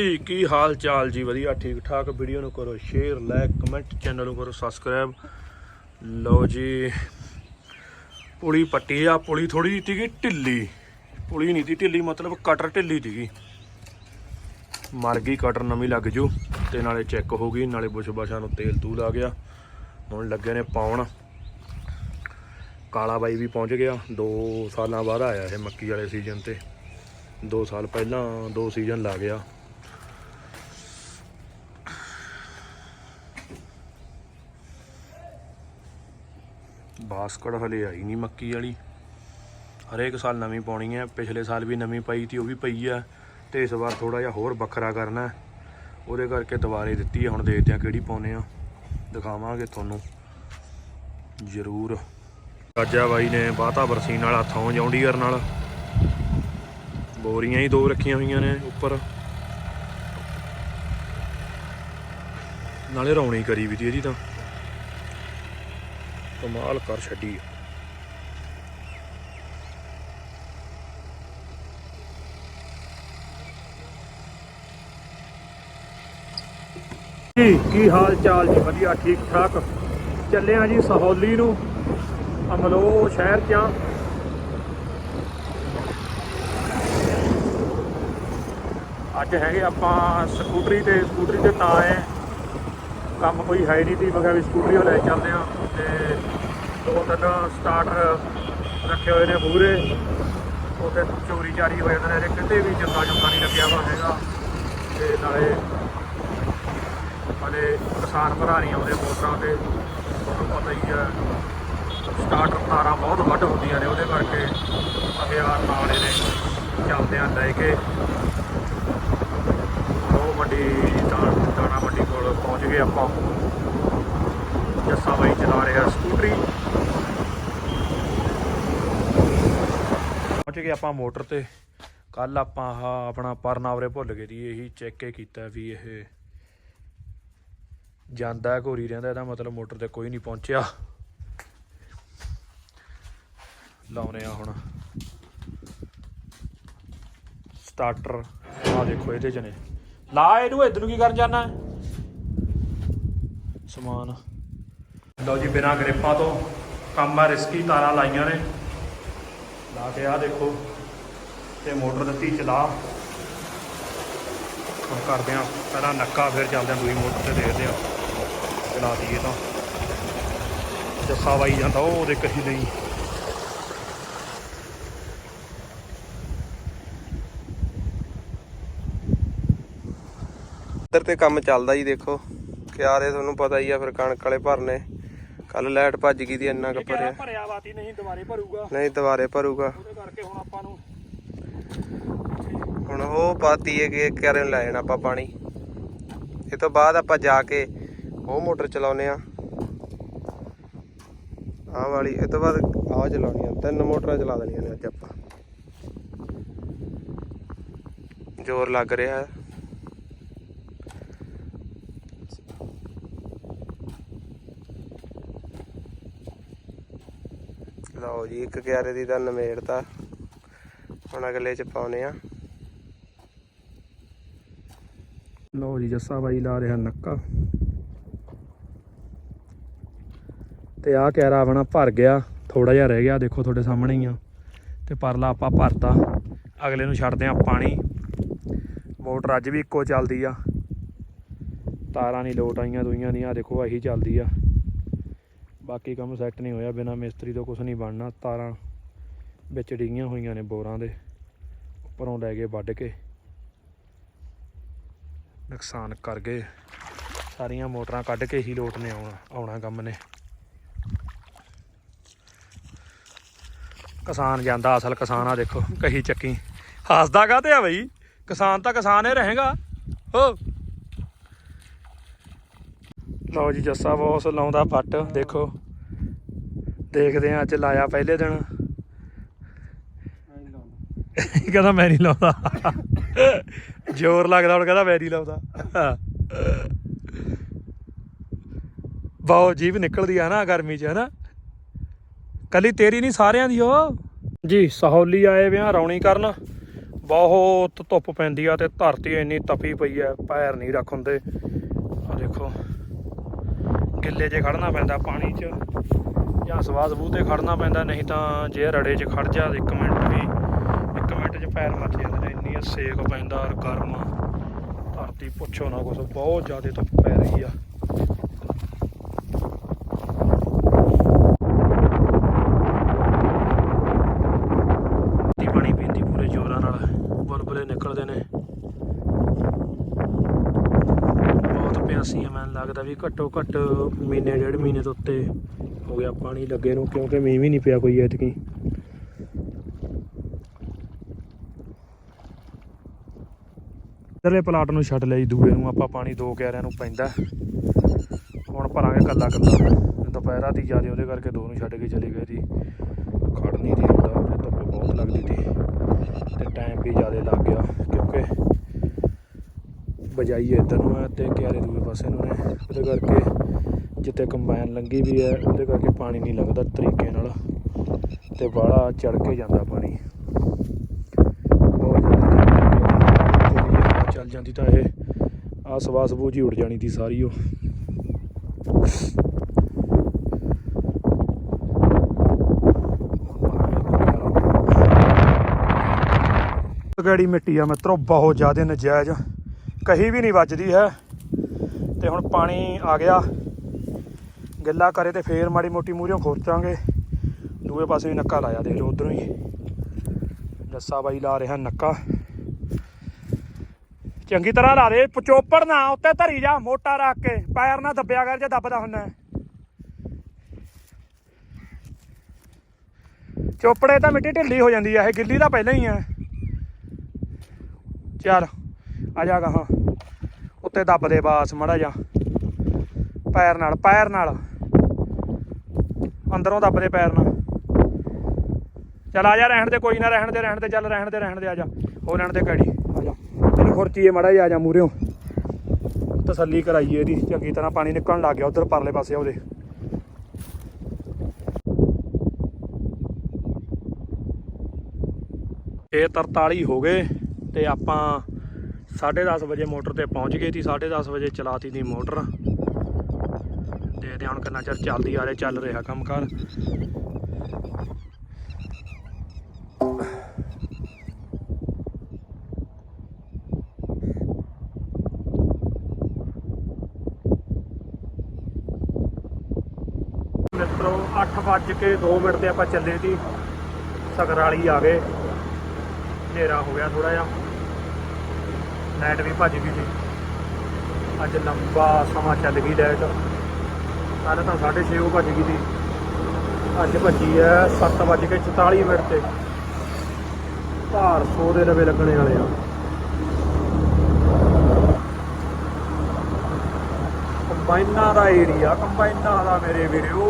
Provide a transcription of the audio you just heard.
ਜੀ, ਕੀ ਹਾਲ ਚਾਲ ਜੀ? ਵਧੀਆ, ਠੀਕ ਠਾਕ। ਵੀਡੀਓ ਨੂੰ ਕਰੋ ਸ਼ੇਅਰ, ਲਾਈਕ, ਕਮੈਂਟ, ਚੈਨਲ ਨੂੰ ਕਰੋ ਸਬਸਕ੍ਰਾਈਬ ਲਓ ਜੀ, ਪੁਲੀ ਪੱਟੀ ਆ, ਪੁਲੀ ਥੋੜੀ ਜਿਹੀ ਸੀਗੀ, ਢਿੱਲੀ। ਪੁਲੀ ਨਹੀਂ ਸੀ ਢਿੱਲੀ, ਮਤਲਬ ਕਟਰ ਢਿੱਲੀ ਸੀਗੀ। ਮਰ ਗਈ ਕਟਰ, ਨਵੀਂ ਲੱਗ ਜੂ। ਤੇ ਨਾਲੇ ਚੈੱਕ ਹੋ ਗਈ, ਨਾਲੇ ਬੁਸ਼ ਬਾਸ਼ਾਂ ਨੂੰ ਤੇਲ ਤੂਲ ਆ ਗਿਆ। ਹੁਣ ਲੱਗੇ ਨੇ ਪਾਉਣ। ਕਾਲਾ ਬਾਈ ਵੀ ਪਹੁੰਚ ਗਿਆ। 2 ਸਾਲਾਂ ਬਾਅਦ ਆਇਆ ਇਹ ਮੱਕੀ ਵਾਲੇ ਸੀਜ਼ਨ ਤੇ। 2 ਸਾਲ ਪਹਿਲਾਂ 2 ਸੀਜ਼ਨ ਲਾ ਗਿਆ। ਬਾਸਕਟ ਹਲੇ ਆਈ ਨਹੀਂ ਮੱਕੀ ਵਾਲੀ। ਹਰੇਕ ਸਾਲ ਨਵੀਂ ਪਾਉਣੀ ਹੈ ਪਿਛਲੇ ਸਾਲ ਵੀ ਨਵੀਂ ਪਾਈ ਤੀ ਉਹ ਵੀ ਪਈ ਹੈ ਤੇ ਇਸ ਵਾਰ ਥੋੜਾ ਜਿਹਾ ਹੋਰ ਵੱਖਰਾ ਕਰਨਾ ਉਹਦੇ ਕਰਕੇ ਦੁਬਾਰੇ ਦਿੱਤੀ ਹੈ ਹੁਣ ਦੇਖਦੇ ਹਾਂ ਕਿਹੜੀ ਪਾਉਨੇ ਆ। ਦਿਖਾਵਾਂਗੇ ਤੁਹਾਨੂੰ। ਜ਼ਰੂਰ। ਰਾਜਾ ਬਾਈ ਨੇ ਬਾਤਾ ਬਰਸੀਨ ਵਾਲਾ ਥੋਂ ਜੌਂਡੀਅਰ ਨਾਲ। ਬੋਰੀਆਂ ਹੀ ਦੋ ਰੱਖੀਆਂ ਹੋਈਆਂ ਨੇ ਉੱਪਰ। ਨਾਲੇ ਰੌਣੀ ਕਰੀ ਵੀ ਤੀ ਇਹਦੀ ਤਾਂ। ਕਮਾਲ ਕਰ ਛੱਡੀ ਜੀ, ਕੀ ਹਾਲ ਚਾਲ ਜੀ? ਵਧੀਆ, ਠੀਕ, ਠਾਕ। ਚੱਲੇ ਆ ਜੀ ਸਹੌਲੀ ਨੂੰ। ਅਮਲੋ ਸ਼ਹਿਰ ਚ ਆ। ਅੱਜ ਹੈਗੇ ਆਪਾਂ ਸਕੂਟਰੀ ਤੇ ਸਕੂਟਰੀ ਤੇ ਤਾਂ ਆਏ ਕੰਮ ਕੋਈ ਹੈ ਨਹੀਂ ਤੀ ਮੈਂ ਕਿਹਾ ਵੀ ਸਕੂਟਰੀ ਉਹ ਲੈ ਚੱਲਦੇ ਆ ਤੇ ਦੋ ਤਿੰਨ ਸਟਾਰਟਰ ਰੱਖੇ ਹੋਏ ਨੇ ਪੂਰੇ। ਉਹਤੇ ਚੋਰੀ ਚਾਰੀ ਹੋ ਜਾਂਦੇ ਨੇ ਇਹਦੇ ਕਿਤੇ ਵੀ ਚੰਗਾ ਚੰਗਾ ਨਹੀਂ ਲੱਗਿਆ ਹੋਇਆ ਹੈਗਾ। ਤੇ ਨਾਲੇ ਹਲੇ ਕਿਸਾਨ ਭਰਾ ਨਹੀਂ ਆਉਂਦੇ ਮੋਟਰਾਂ ਤੇ। ਤੁਹਾਨੂੰ ਪਤਾ ਹੀ ਹੈ ਸਟਾਰਟਰ ਤਾਰਾਂ ਬਹੁਤ ਵੱਡ ਹੁੰਦੀਆਂ ਨੇ, ਉਹਦੇ ਕਰਕੇ ਹਥਿਆਰ ਨਾਲੇ ਨੇ ਚੱਲਦਿਆਂ ਲੈ ਕੇ। ਬਹੁਤ ਵੱਡੀ ਦਾਣਾ ਦਾਣਾ ਮੰਡੀ ਕੋਲ ਪਹੁੰਚ ਗਏ ਆਪਾਂ। ਜੱਸਾ ਬਾਈ ਚਲਾ ਰਿਹਾ ਸਕੂਟਰੀ। ਪਹੁੰਚ ਗਏ ਆਪਾਂ ਮੋਟਰ ਤੇ। ਕੱਲ ਆਪਾਂ ਆਹ ਆਪਣਾ ਪਰਨਾਵਰੇ ਭੁੱਲ ਗਏ ਦੀ ਇਹੀ ਚੈੱਕ ਕੀਤਾ ਵੀ ਇਹ ਜਾਂਦਾ ਘੋਰੀ ਰਹਿੰਦਾ, ਇਹਦਾ ਮਤਲਬ ਮੋਟਰ ਤੇ ਕੋਈ ਨਹੀਂ ਪਹੁੰਚਿਆ। ਲਾਉਨੇ ਆ ਹੁਣ। ਸਟਾਰਟਰ ਆ ਦੇਖੋ ਇਹਦੇ ਚ ਨੇ। ਲਾ ਇਹਨੂੰ ਇਧਰ ਨੂੰ ਕੀ ਕਰਨ ਜਾਣਾ? ਸਮਾਨ। ਲਓ ਜੀ, ਬਿਨਾਂ ਗ੍ਰਿਪਾਂ ਤੋਂ ਕੰਮ ਆ, ਰਿਸਕੀ ਤਾਰਾਂ ਲਾਈਆਂ ਨੇ। ਲਾ ਕੇ ਆ ਦੇਖੋ, ਤੇ ਮੋਟਰ ਦਿੱਤੀ, ਚਲਾ। ਹੁਣ ਕਰਦੇ ਆ ਪਹਿਲਾਂ ਨੱਕਾ, ਫਿਰ ਚੱਲਦੇ ਆ ਦੂਜੀ ਮੋਟਰ ਤੇ ਦੇਖਦੇ ਆ ਚਲਾ ਦਈਏ ਤਾਂ। ਜੱਸਾ ਬਾਈ ਜਾਂਦਾ, ਉਹ ਉਹਦੇ ਕਹੀ ਨਹੀਂ। ਇੱਧਰ ਤੇ ਕੰਮ ਚੱਲਦਾ ਜੀ ਦੇਖੋ। ਕਿਆਰੇ ਤੁਹਾਨੂੰ ਪਤਾ ਹੀ ਆ ਫਿਰ ਕਣਕ ਵਾਲੇ ਭਰਨੇ। ਕੱਲ ਲਾਈਟ ਭੱਜ ਗਈ ਦੀ ਇੰਨਾ ਕੁ ਭਰਿਆ। ਭਰਿਆ ਬਾਤੀ ਨਹੀਂ ਦੁਬਾਰੇ ਭਰੂਗਾ। ਨਹੀਂ ਦੁਬਾਰੇ ਭਰੂਗਾ। ਉਹਦੇ ਕਰਕੇ ਹੁਣ ਆਪਾਂ ਨੂੰ ਹੁਣ ਉਹ ਪਾਤੀ ਹੈ ਕਿ ਕਿਆਰੇ ਲੈ ਜਾਣਾ ਆਪਾਂ ਪਾਣੀ। ਇਹ ਤੋਂ ਬਾਅਦ ਆਪਾਂ ਜਾ ਕੇ ਉਹ ਮੋਟਰ ਚਲਾਉਨੇ ਆ ਆਹ ਵਾਲੀ ਇਹ ਤੋਂ ਬਾਅਦ ਆਹ ਚਲਾਉਣੀ ਆ। ਤਿੰਨ ਮੋਟਰਾਂ ਚਲਾ ਦੇਣੀਆਂ ਨੇ ਅੱਜ ਆਪਾਂ। ਜ਼ੋਰ ਲੱਗ ਰਿਹਾ। ਹੈ ਲਓ ਜੀ, ਇੱਕ ਕਿਆਰੇ ਦੀ ਤਾਂ ਨਮੇੜਤਾ ਹੁਣ ਅਗਲੇ ਚ ਪਾਉਨੇ ਆ। ਲਓ ਜੀ, ਜੱਸਾ ਬਾਈ ਲਾ ਰਿਹਾ ਨੱਕਾ। ਤੇ ਆਹ ਕੈਰਾ ਆਪਣਾ ਭਰ ਗਿਆ ਥੋੜਾ ਜਿਹਾ ਰਹਿ ਗਿਆ, ਦੇਖੋ ਤੁਹਾਡੇ ਸਾਹਮਣੇ ਹੀ ਆ। ਤੇ ਪਰਲਾ ਆਪਾਂ ਭਰਤਾ, ਅਗਲੇ ਨੂੰ ਛੱਡਦੇ ਆ ਪਾਣੀ ਮੋਟਰ ਅੱਜ ਵੀ ਇੱਕੋ ਚੱਲਦੀ ਆ। ਤਾਰਾਂ ਨਹੀਂ ਲੋਟ ਆਈਆਂ ਦੂਈਆਂ ਦੀਆਂ ਆਹ ਦੇਖੋ ਆਹੀ ਚੱਲਦੀ ਆ। ਬਾਕੀ ਕੰਮ ਸੈੱਟ ਨਹੀਂ ਹੋਇਆ, ਬਿਨਾ ਮਿਸਤਰੀ ਤੋਂ ਕੁਝ ਨਹੀਂ ਬਣਨਾ। ਤਾਰਾਂ ਵਿੱਚ ਡਿੱਗੀਆਂ ਹੋਈਆਂ ਨੇ ਬੋਰਾਂ ਦੇ, ਉੱਪਰੋਂ ਲੈ ਗਏ ਵੱਢ ਕੇ। ਨੁਕਸਾਨ ਕਰ ਗਏ। ਸਾਰੀਆਂ ਮੋਟਰਾਂ ਕੱਢ ਕੇ ਹੀ ਲੋਟ ਨੇ ਆਉਣਾ ਆਉਣਾ ਕੰਮ ਨੇ। ਕਿਸਾਨ ਜਾਂਦਾ, ਅਸਲ ਕਿਸਾਨ ਆ ਦੇਖੋ, ਕਹੀ ਚੱਕੀ। ਹੱਸਦਾ ਕਾਤੇ ਆ ਬਈ? ਕਿਸਾਨ ਤਾਂ ਕਿਸਾਨ ਹੀ ਰਹੇਗਾ। ਹੋ! ਲਓ ਜੀ, ਜੱਸਾ ਬੌਸ ਲਾਉਂਦਾ ਪੱਟ, ਦੇਖੋ। ਦੇਖਦੇ ਆ ਅੱਜ ਲਾਇਆ ਪਹਿਲੇ ਦਿਨ। ਕਹਿੰਦਾ ਮੈਂ ਨਹੀਂ ਲਾਉਂਦਾ। ਜ਼ੋਰ ਲੱਗਦਾ, ਹੁਣ ਕਹਿੰਦਾ ਮੈਂ ਨਹੀਂ ਲਾਉਂਦਾ। ਬਹੁਤ ਜੀਭ ਨਿਕਲਦੀ ਆ ਨਾ ਗਰਮੀ 'ਚ, ਹਨਾ? ਕੱਲੀ ਤੇਰੀ ਨਹੀਂ, ਸਾਰਿਆਂ ਦੀ ਉਹ। ਜੀ, ਸਹੌਲੀ ਆਏ ਵਿਆਂ ਰੌਣੀ ਕਰਨ। ਬਹੁਤ ਧੁੱਪ ਪੈਂਦੀ ਆ ਤੇ ਧਰਤੀ ਇੰਨੀ ਤਪੀ ਪਈ ਆ, ਪੈਰ ਨਹੀਂ ਰੱਖ ਹੁੰਦੇ। ਆ ਦੇਖੋ। ਗਿੱਲੇ 'ਚ ਖੜਨਾ ਪੈਂਦਾ, ਪਾਣੀ 'ਚ ਜਾਂ ਸਵਾਦ ਬੂ ਤੇ ਖੜਨਾ ਪੈਂਦਾ, ਨਹੀਂ ਤਾਂ ਜੇ ਰੜੇ 'ਚ ਖੜ ਜਾ ਇੱਕ ਮਿੰਟ ਵੀ, ਇੱਕ ਮਿੰਟ 'ਚ ਪੈਰ ਮੱਚ ਜਾਂਦੇ ਨੇ, ਇੰਨੀ ਸੇਕ ਪੈਂਦਾ ਔਰ ਗਰਮ ਧਰਤੀ ਪੁੱਛੋ ਨਾ ਕੁਛ, ਬਹੁਤ ਜ਼ਿਆਦਾ ਧੁੱਪ ਪੈ ਰਹੀ ਆ ਤੀ ਪਾਣੀ ਪੀਂਦੀ ਪੂਰੇ ਜ਼ੋਰਾਂ ਨਾਲ ਬੁਲਬੁਲੇ ਨਿਕਲਦੇ ਨੇ ਅਸੀਂ ਮੈਨੂੰ ਲੱਗਦਾ ਵੀ ਘੱਟੋ ਘੱਟ ਮਹੀਨੇ, ਡੇਢ ਮਹੀਨੇ ਤੋਂ ਉੱਤੇ ਹੋ ਗਿਆ ਪਾਣੀ ਲੱਗੇ ਨੂੰ, ਕਿਉਂਕਿ ਮੀਂਹ ਵੀ ਨਹੀਂ ਪਿਆ ਕੋਈ ਐਤਕੀ। ਇਧਰਲੇ ਪਲਾਟ ਨੂੰ ਛੱਡ ਲਈ ਦੂਏ ਨੂੰ ਆਪਾਂ ਪਾਣੀ ਦੋ ਕਿਆਰਿਆਂ ਨੂੰ ਪੈਂਦਾ। ਹੁਣ ਭਰਾਂਗੇ ਕੱਲਾ ਕੱਲਾ। ਦੁਪਹਿਰਾ ਦੀ ਜਿਆਦੇ, ਉਹਦੇ ਕਰਕੇ ਦੋ ਨੂੰ ਛੱਡ ਕੇ ਚਲੇ ਗਏ ਸੀ ਖੜ ਨਹੀਂ ਰਹੀ ਹੁੰਦਾ ਉਹਦੇ ਧੁੱਪ ਬਹੁਤ ਲੱਗਦੀ ਸੀ ਤੇ ਟਾਈਮ ਵੀ ਜ਼ਿਆਦਾ ਲੱਗ ਗਿਆ, ਕਿਉਂਕਿ ਬਜਾਈ ਇੱਧਰ ਨੂੰ ਹੈ ਤੇ ਕਿਆਰੇ ਦੂਏ ਪਾਸੇ ਨੂੰ ਨੇ। ਉਹਦੇ ਕਰਕੇ ਜਿੱਥੇ ਕੰਬਾਈਨ ਲੰਗੀ ਵੀ ਹੈ, ਉਹਦੇ ਕਰਕੇ ਪਾਣੀ ਨਹੀਂ ਲੱਗਦਾ ਤਰੀਕੇ ਨਾਲ। ਤੇ ਬਾਹਲਾ ਚੜ ਕੇ ਜਾਂਦਾ ਪਾਣੀ। ਬਹੁਤ ਜ਼ਿਆਦਾ ਚੱਲ ਜਾਂਦੀ ਤਾਂ ਇਹ ਆਸ ਵਾਸ ਬੂਝੀ ਉੱਡ ਜਾਣੀ ਦੀ ਸਾਰੀ ਉਹ। ਗਾੜੀ ਮਿੱਟੀ ਆ ਮਿੱਤਰੋ, ਬਹੁਤ ਜ਼ਿਆਦਾ ਨਜਾਇਜ਼। ਕਹੀ ਵੀ ਨਹੀਂ ਵੱਜਦੀ ਹੈ। ਤੇ ਹੁਣ ਪਾਣੀ ਆ ਗਿਆ। ਗਿੱਲਾ ਕਰੇ ਤੇ ਫੇਰ ਮਾੜੀ ਮੋਟੀ ਮੂਹਰਿਓਂ ਖੋਚਾਂਗੇ ਦੂਏ ਪਾਸੇ ਵੀ ਨੱਕਾ ਲਾਇਆ ਦੇਖ ਲਓ ਉਧਰੋਂ ਹੀ। ਜੱਸਾ ਬਾਈ ਲਾ ਰਿਹਾ ਨੱਕਾ। ਚੰਗੀ ਤਰ੍ਹਾਂ ਲਾ ਦੇ ਚੋਪੜ ਨਾ, ਉੱਤੇ ਧਰੀ ਜਾ, ਮੋਟਾ ਰੱਖ ਕੇ, ਪੈਰ ਨਾ ਦੱਬਿਆ ਕਰ ਜੇ ਦੱਬਦਾ ਹੁੰਦਾ। ਚੋਪੜੇ ਤਾਂ ਮਿੱਟੀ ਢਿੱਲੀ ਹੋ ਜਾਂਦੀ ਆ, ਇਹ ਗਿੱਲੀ ਤਾਂ ਪਹਿਲਾਂ ਹੀ ਆ। ਚੱਲ, ਆ ਜਾ ਗਾ ਉੱਤੇ ਦੱਬ ਦੇ ਬਾਸ ਮੜਾ ਜਾ ਪੈਰ ਨਾਲ ਪੈਰ ਨਾਲ। ਅੰਦਰੋਂ ਦੱਬ ਦੇ ਪੈਰ ਨਾਲ। ਚੱਲ ਆ ਜਾ ਰਹਿਣ ਦੇ, ਕੋਈ ਨਾ ਰਹਿਣ ਦੇ ਰਹਿਣ ਦੇ, ਚੱਲ ਰਹਿਣ ਦੇ ਰਹਿਣ ਦੇ, ਆ ਜਾ। ਹੋ ਰਹਿਣ ਦੇ ਕੈੜੀ ਆ ਜਾ। ਤੈਨੂੰ ਖੁਰਚੀਏ ਮੜਾ ਜਾ ਆ ਜਾ ਮੂਰਿਓ ਤਸੱਲੀ ਕਰਾਈਏ ਇਹਦੀ, ਚੰਗੀ ਤਰ੍ਹਾਂ ਪਾਣੀ ਨਿਕਲਣ ਲੱਗ ਗਿਆ ਉਧਰ ਪਰਲੇ ਪਾਸੇ ਉਹਦੇ। ਇਹ 43 ਹੋ ਗਏ ਤੇ ਆਪਾਂ 10:30 ਵਜੇ ਮੋਟਰ ਤੇ ਪਹੁੰਚ ਗਏ ਸੀ 10:30 ਵਜੇ ਚਲਾਤੀ ਦੀ ਮੋਟਰ। ਦੇਖਦੇ ਹਾਂ ਹੁਣ ਕਿੰਨਾ ਚਿਰ ਚੱਲਦੀ ਆ ਰਿਹਾ, ਚੱਲ ਰਿਹਾ ਕੰਮ ਕਾਰ ਮਿੱਤਰੋ 8 ਵੱਜ ਕੇ 2 ਮਿੰਟ ਤੇ ਆਪਾਂ ਚੱਲੇ ਸੀ। ਸਗਰਾਲੀ ਆ ਗਏ। ਹਨੇਰਾ ਹੋ ਗਿਆ ਥੋੜਾ ਜਿਹਾ। ਲਾਈਟ ਵੀ ਭੱਜ ਗਈ ਸੀ। ਅੱਜ ਲੰਬਾ ਸਮਾਂ ਚੱਲ ਗਈ ਲਾਈਟ ਕੱਲ ਤਾਂ 6:30 ਭੱਜ ਗਈ ਸੀ। ਅੱਜ ਭੱਜੀ ਹੈ 7:44 ਮਿੰਟ ਤੇ। ਭਾਰ 100 ਦੇ ਲਵੇ ਲੱਗਣੇ ਵਾਲੇ ਆ। ਕੰਬਾਈਨਾਂ ਦਾ ਏਰੀਆ ਕੰਬਾਈਨਾਂ ਦਾ ਮੇਰੇ ਵੀਡੀਓ